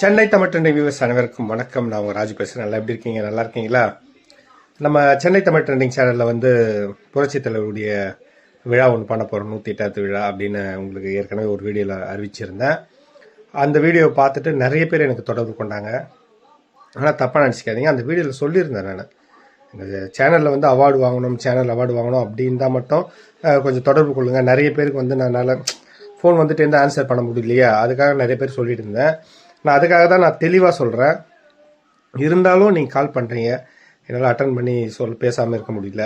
Chennai தமிழ்டெண்டை viewers அனைவருக்கும் வணக்கம். நான் உங்கள் ராஜு பேசுகிறேன் நல்லா எப்படி இருக்கீங்க? நல்லா இருக்கீங்களா? நம்ம சென்னை தமிழ் ட்ரெண்டிங் சேனலில் வந்து புரட்சித் தலைவருடைய விழா ஒன்று பண்ண போகிறோம் நூற்றி எட்டாவது விழா அப்படின்னு உங்களுக்கு ஏற்கனவே ஒரு வீடியோவில் அறிவிச்சிருந்தேன். அந்த வீடியோவை பார்த்துட்டு நிறைய பேர் எனக்கு தொடர்பு கொண்டாங்க. ஆனால் தப்பாக நினச்சிக்காதீங்க. அந்த வீடியோவில் சொல்லியிருந்தேன் நான். இந்த சேனலில் வந்து அவார்டு வாங்கணும் சேனல் அவார்டு வாங்கணும் அப்படின்னு தான் மட்டும் கொஞ்சம் தொடர்பு கொள்ளுங்கள் நிறைய பேருக்கு வந்து நான் என்னால் ஃபோன் வந்துட்டு இருந்து ஆன்சர் பண்ண முடியலையா? அதுக்காக நிறைய பேர் சொல்லிட்டு இருந்தேன். நான் அதுக்காக தான் நான் தெளிவாக சொல்கிறேன் இருந்தாலும் நீங்கள் கால் பண்ணுறீங்க என்னால் அட்டன் பண்ணி சொல் பேசாமல் இருக்க முடியல.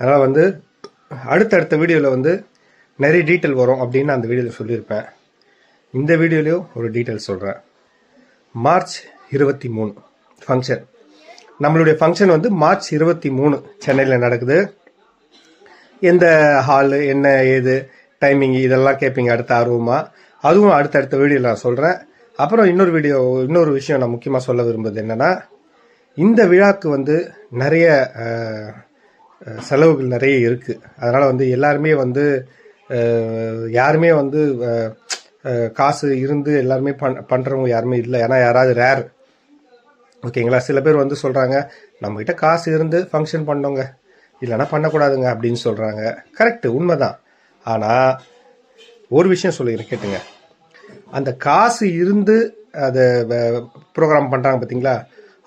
அதனால் வந்து அடுத்தடுத்த வீடியோவில் வந்து நிறைய டீட்டெயில் வரும் அப்படின்னு அந்த வீடியோவில் சொல்லியிருப்பேன். இந்த வீடியோலையும் ஒரு டீட்டெயில் சொல்கிறேன் மார்ச் இருபத்தி மூணு ஃபங்க்ஷன் நம்மளுடைய ஃபங்க்ஷன் வந்து மார்ச் இருபத்தி மூணு சென்னையில் நடக்குது. எந்த ஹாலு என்ன ஏது டைமிங் இதெல்லாம் கேட்பீங்க அடுத்த ஆர்வமாக அதுவும் அடுத்தடுத்த வீடியோவில் நான் சொல்கிறேன் அப்புறம் இன்னொரு வீடியோ இன்னொரு விஷயம் நான் முக்கியமாக சொல்ல விரும்புவது என்னென்னா இந்த விழாக்கு வந்து நிறைய செலவுகள் நிறைய இருக்குது அதனால் வந்து எல்லாருமே வந்து யாருமே வந்து காசு இருந்து எல்லாருமே பண் பண்ணுறவங்க யாருமே இல்லை. ஏன்னா யாராவது ரேர் ஓகேங்களா? சில பேர் வந்து சொல்கிறாங்க நம்மக்கிட்ட காசு இருந்து ஃபங்க்ஷன் பண்ணோங்க. இல்லைன்னா பண்ணக்கூடாதுங்க அப்படின்னு சொல்கிறாங்க கரெக்டு உண்மைதான். ஆனால் ஒரு விஷயம் சொல்லிக்கிறேன் கேட்டுங்க. அந்த காசு இருந்து அதை ப்ரோக்ராம் பண்ணுறாங்க பார்த்தீங்களா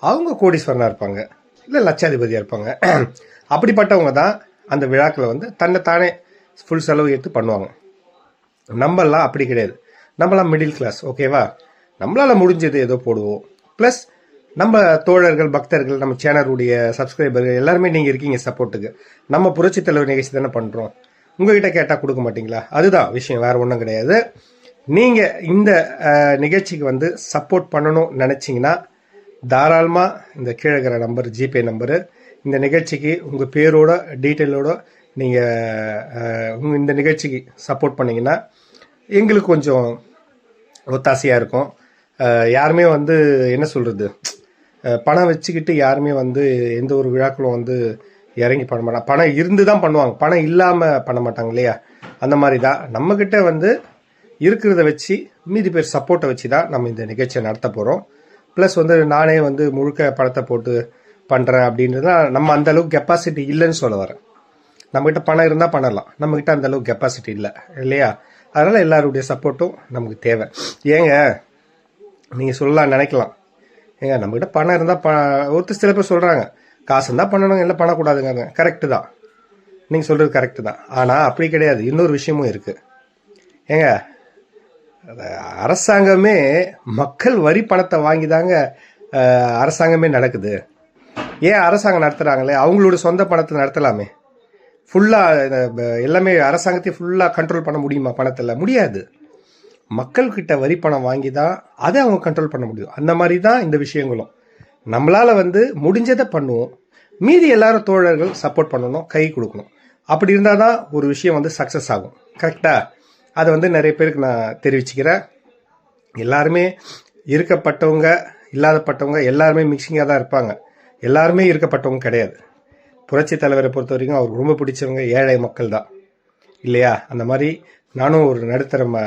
அவங்க கோடீஸ்வரனாக இருப்பாங்க. இல்லை லட்சாதிபதியாக இருப்பாங்க. அப்படிப்பட்டவங்க தான் அந்த விழாக்களை வந்து தன்னை தானே ஃபுல் செலவு எடுத்து பண்ணுவாங்க. நம்மளாம் அப்படி கிடையாது. நம்மலாம் மிடில் கிளாஸ் ஓகேவா நம்மளால் முடிஞ்சது ஏதோ போடுவோம். ப்ளஸ் நம்ம தோழர்கள் பக்தர்கள் நம்ம சேனலுடைய சப்ஸ்கிரைபர்கள் எல்லாருமே நீங்கள் இருக்கீங்க சப்போர்ட்டுக்கு நம்ம புரட்சி தலைவர் நிகழ்ச்சி தானே பண்ணுறோம் உங்ககிட்ட கேட்டால் கொடுக்க மாட்டீங்களா? அதுதான் விஷயம் வேறு ஒன்றும் கிடையாது. நீங்கள் இந்த நிகழ்ச்சிக்கு வந்து சப்போர்ட் பண்ணணும் நினச்சிங்கன்னா தாராளமாக இந்த கீழே இருக்கிற நம்பர் ஜிபே நம்பரு இந்த நிகழ்ச்சிக்கு உங்கள் பேரோட டீட்டெயிலோட நீங்கள் இந்த நிகழ்ச்சிக்கு சப்போர்ட் பண்ணீங்கன்னா எங்களுக்கு கொஞ்சம் ஒத்தாசையாக இருக்கும். யாருமே வந்து என்ன சொல்கிறது பணம் வச்சுக்கிட்டு யாருமே வந்து எந்த ஒரு விழாக்களும் வந்து இறங்கி பண்ண மாட்டாங்க பணம் இருந்து தான் பண்ணுவாங்க. பணம் இல்லாமல் பண்ண மாட்டாங்க இல்லையா? அந்த மாதிரி தான் நம்மக்கிட்ட வந்து இருக்கிறத வச்சு மீதி பேர் சப்போர்ட்டை வச்சு தான் நம்ம இந்த நிகழ்ச்சியை நடத்த போகிறோம் ப்ளஸ் வந்து நானே வந்து முழுக்க பணத்தை போட்டு பண்ணுறேன் அப்படின்றதுனா நம்ம அந்த அளவுக்கு கெப்பாசிட்டி இல்லைன்னு சொல்ல வரேன். நம்மக்கிட்ட பணம் இருந்தால் பண்ணலாம். நம்மக்கிட்ட அந்த அளவுக்கு கெப்பாசிட்டி இல்லை. இல்லையா? அதனால் எல்லாருடைய சப்போர்ட்டும் நமக்கு தேவை. ஏங்க நீங்கள் சொல்லலாம் நினைக்கலாம். ஏங்க நம்மக்கிட்ட பணம் இருந்தால் ப ஒருத்தர் சில பேர் சொல்கிறாங்க காசு இருந்தால் பண்ணணும் இல்லை பண்ணக்கூடாதுங்க கரெக்டு தான். நீங்கள் சொல்கிறது கரெக்டு தான். ஆனால் அப்படி கிடையாது. இன்னொரு விஷயமும் இருக்குது ஏங்க அரசாங்கமே மக்கள் வரி பணத்தை வாங்கி தாங்க அரசாங்கமே நடக்குது. ஏன் அரசாங்கம் நடத்துகிறாங்களே அவங்களோட சொந்த பணத்தை நடத்தலாமே. ஃபுல்லாக எல்லாமே அரசாங்கத்தையும் ஃபுல்லாக கண்ட்ரோல் பண்ண முடியுமா பணத்தில்? முடியாது. மக்கள்கிட்ட வரி பணம் வாங்கி தான் அதை அவங்க கண்ட்ரோல் பண்ண முடியும். அந்த மாதிரி தான் இந்த விஷயங்களும். நம்மளால் வந்து முடிஞ்சதை பண்ணுவோம். மீதி எல்லாரும் தோழர்கள் சப்போர்ட் பண்ணணும் கை கொடுக்கணும். அப்படி இருந்தால் தான் ஒரு விஷயம் வந்து சக்ஸஸ் ஆகும். கரெக்டாக அதை வந்து நிறைய பேருக்கு நான் தெரிவிச்சுக்கிறேன். எல்லாருமே இருக்கப்பட்டவங்க இல்லாதப்பட்டவங்க எல்லாருமே மிக்சிங்காக தான் இருப்பாங்க. எல்லாருமே இருக்கப்பட்டவங்க கிடையாது. புரட்சி தலைவரை பொறுத்த வரைக்கும் அவருக்கு ரொம்ப பிடிச்சவங்க ஏழை மக்கள் தான். இல்லையா? அந்த மாதிரி நானும் ஒரு நடுத்தர ம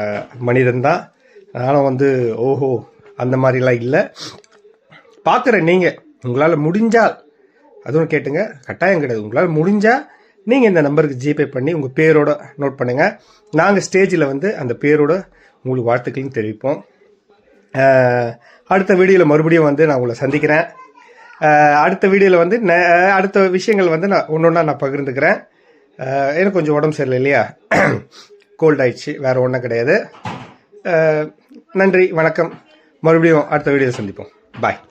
மனிதன் தான். நானும் வந்து ஓஹோ அந்த மாதிரிலாம் இல்லை. பார்க்குறேன் நீங்கள் உங்களால் முடிஞ்சால் அதுவும் கேட்டுங்க கட்டாயம் கிடையாது. உங்களால் முடிஞ்சால் நீங்கள் இந்த நம்பருக்கு ஜிபே பண்ணி உங்கள் பேரோட நோட் பண்ணுங்கள் நாங்கள் ஸ்டேஜில் வந்து அந்த பேரோட உங்களுக்கு வாழ்த்துக்களையும் தெரிவிப்போம். அடுத்த வீடியோவில் மறுபடியும் வந்து நான் உங்களை சந்திக்கிறேன். அடுத்த வீடியோவில் வந்து ந- அடுத்த விஷயங்கள் வந்து நான் ஒன்று ஒன்றா நான் பகிர்ந்துக்கிறேன். எனக்கு கொஞ்சம் உடம்பு சரியில்லை இல்லையா? கோல்ட் ஆயிடுச்சு வேறு ஒன்றும் கிடையாது. நன்றி வணக்கம். மறுபடியும் அடுத்த வீடியோவில் சந்திப்போம். பாய்